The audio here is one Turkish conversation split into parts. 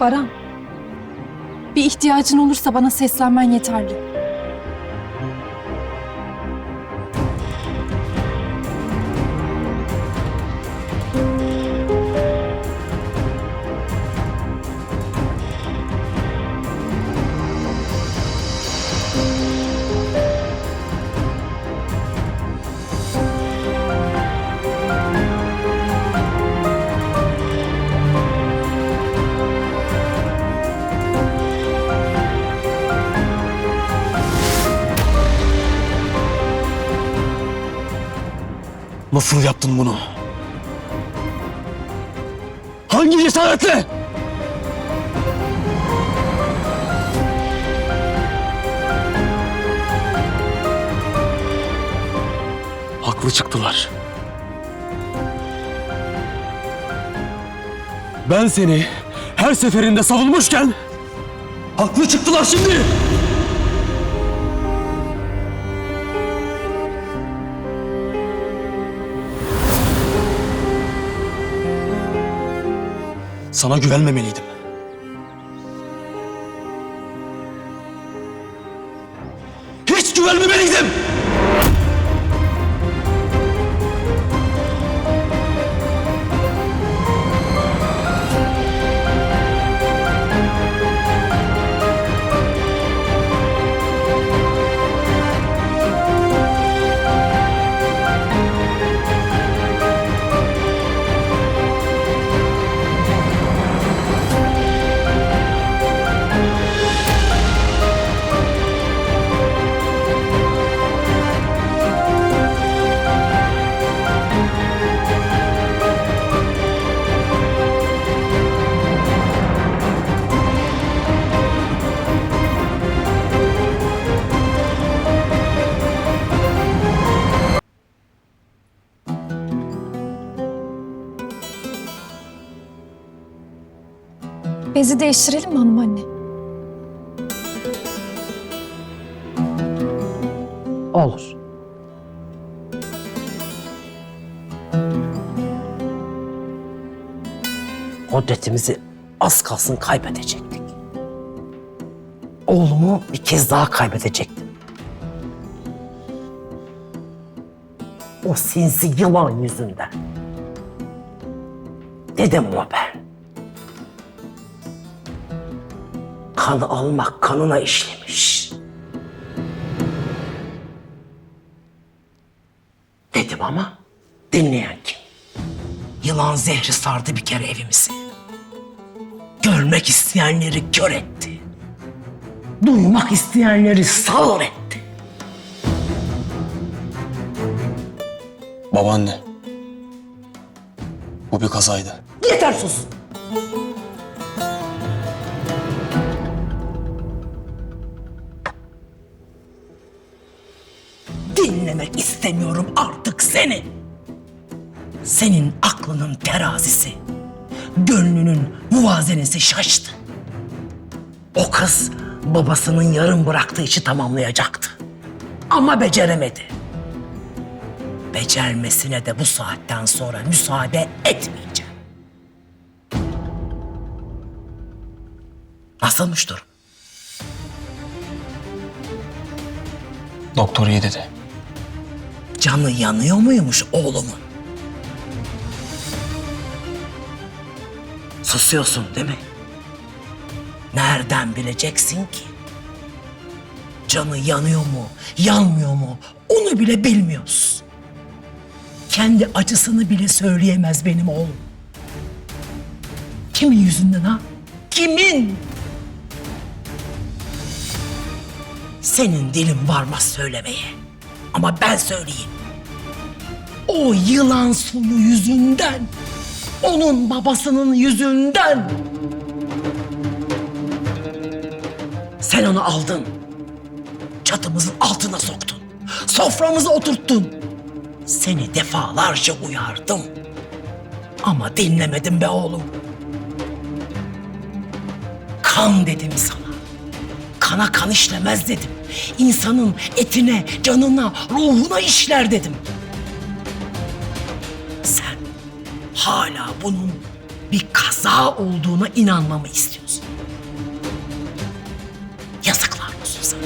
Baran. Bir ihtiyacın olursa bana seslenmen yeterli. Nasıl yaptın bunu? Hangi cesaretle? Haklı çıktılar. Ben seni her seferinde savunmuşken haklı çıktılar şimdi. Sana güvenmemeliydim. Hiç güvenmemeliydim. Bezi değiştirelim mi hanım anne? Olur. Kudretimizi az kalsın kaybedecektik. Oğlumu bir kez daha kaybedecektim. O sinsi yılan yüzünden. Dedim o ben. Kanı almak kanına işlemiş. Dedim ama dinleyen kim? Yılan zehri sardı bir kere evimizi. Görmek isteyenleri kör etti. Duymak isteyenleri sağır etti. Babaanne. Bu bir kazaydı. Yeter sus. Dinlemek istemiyorum artık seni. Senin aklının terazisi, gönlünün muvazenesi şaştı. O kız babasının yarım bıraktığı işi tamamlayacaktı. Ama beceremedi. Becermesine de bu saatten sonra müsaade etmeyeceğim. Nasılmış durum? Doktor iyi dedi. Canı yanıyor muymuş oğlumun? Susuyorsun değil mi? Nereden bileceksin ki? Canı yanıyor mu, yanmıyor mu? Onu bile bilmiyoruz. Kendi acısını bile söyleyemez benim oğlum. Kimin yüzünden ha? Kimin? Senin dilin varmaz söylemeye. Ama ben söyleyeyim. O yılan suyu yüzünden. Onun babasının yüzünden. Sen onu aldın. Çatımızın altına soktun. Soframıza oturttun. Seni defalarca uyardım. Ama dinlemedim be oğlum. Kan dedim sana. Kana kan işlemez dedim. İnsanın etine, canına, ruhuna işler dedim. Sen hala bunun bir kaza olduğuna inanmamı istiyorsun. Yazıklar olsun sana.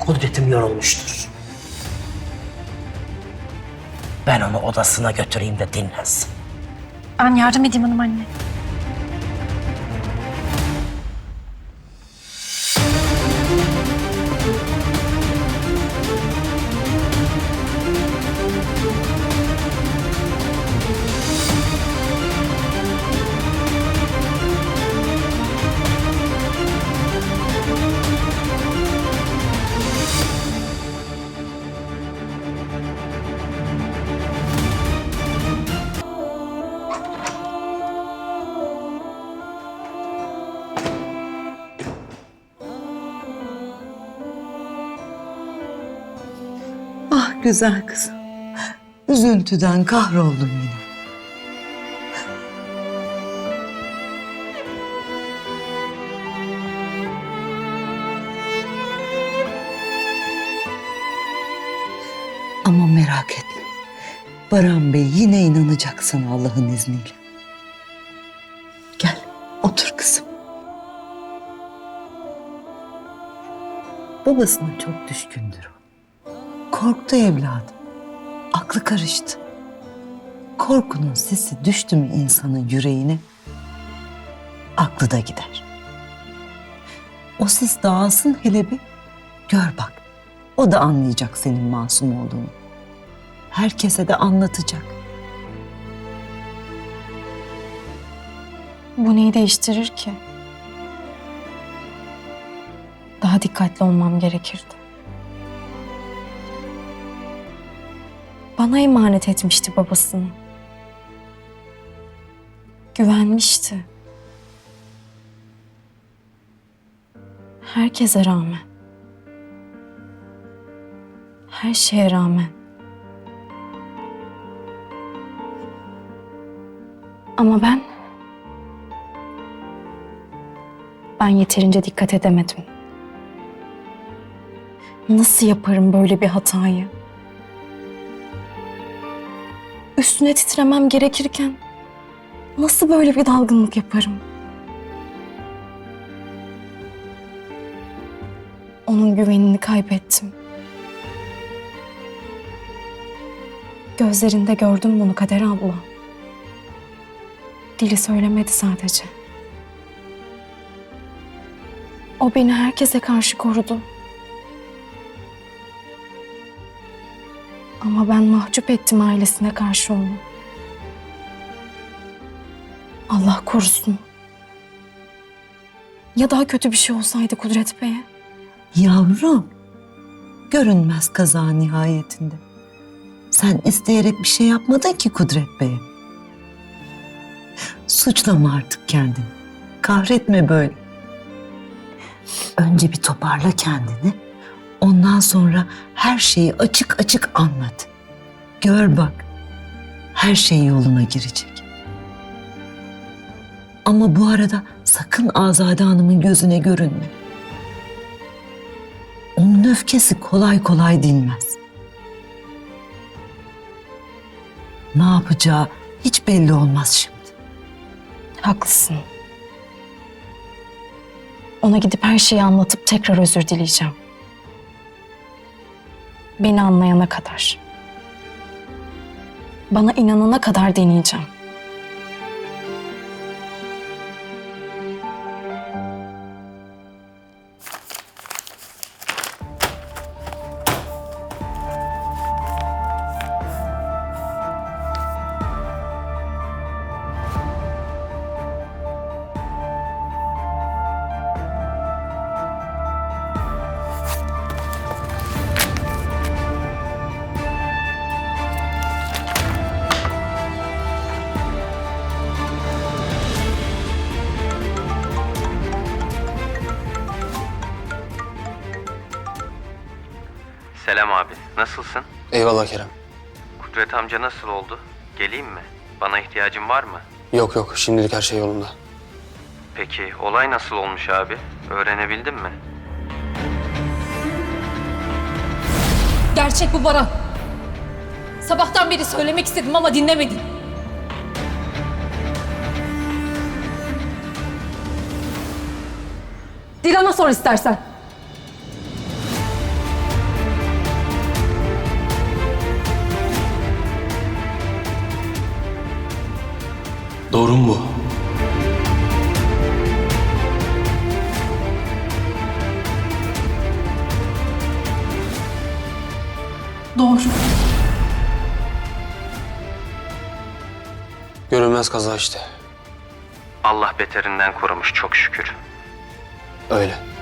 Kudretim yorulmuştur. Ben onu odasına götüreyim de dinlensin. Ben yardım edeyim hanım anne. Güzel kızım. Üzüntüden kahroldum yine. Ama merak etme. Baran Bey yine inanacak sana Allah'ın izniyle. Gel, otur kızım. Babasına çok düşkündür o. Korktu evladım. Aklı karıştı. Korkunun sesi düştü mü insanın yüreğine, aklı da gider. O sis dağılsın hele bir, gör bak. O da anlayacak senin masum olduğunu. Herkese de anlatacak. Bu neyi değiştirir ki? Daha dikkatli olmam gerekirdi. Bana emanet etmişti babasını. Güvenmişti. Herkese rağmen. Her şeye rağmen. Ama ben ben yeterince dikkat edemedim. Nasıl yaparım böyle bir hatayı? Üstüne titremem gerekirken nasıl böyle bir dalgınlık yaparım? Onun güvenini kaybettim. Gözlerinde gördüm bunu Kader abla. Dili söylemedi sadece. O beni herkese karşı korudu. Ben mahcup ettim ailesine karşı onu. Allah korusun. Ya daha kötü bir şey olsaydı Kudret Bey'e? Yavrum, görünmez kaza nihayetinde. Sen isteyerek bir şey yapmadın ki Kudret Bey'e. Suçlama artık kendini. Kahretme böyle. Önce bir toparla kendini. Ondan sonra her şeyi açık açık anlat. Gör bak. Her şey yoluna girecek. Ama bu arada sakın Azade Hanım'ın gözüne görünme. Onun öfkesi kolay kolay dinmez. Ne yapacağı hiç belli olmaz şimdi. Haklısın. Ona gidip her şeyi anlatıp tekrar özür dileyeceğim. Beni anlayana kadar. Bana inanana kadar deneyeceğim. Selam abi, nasılsın? Eyvallah Kerem. Kudret amca nasıl oldu? Geleyim mi? Bana ihtiyacın var mı? Yok yok şimdilik her şey yolunda. Peki olay nasıl olmuş abi? Öğrenebildin mi? Gerçek bu Baran. Sabahtan beri söylemek istedim ama dinlemedin. Dilan'a sor istersen. Doğru mu bu? Doğru. Görünmez kaza işte. Allah beterinden korumuş çok şükür. Öyle.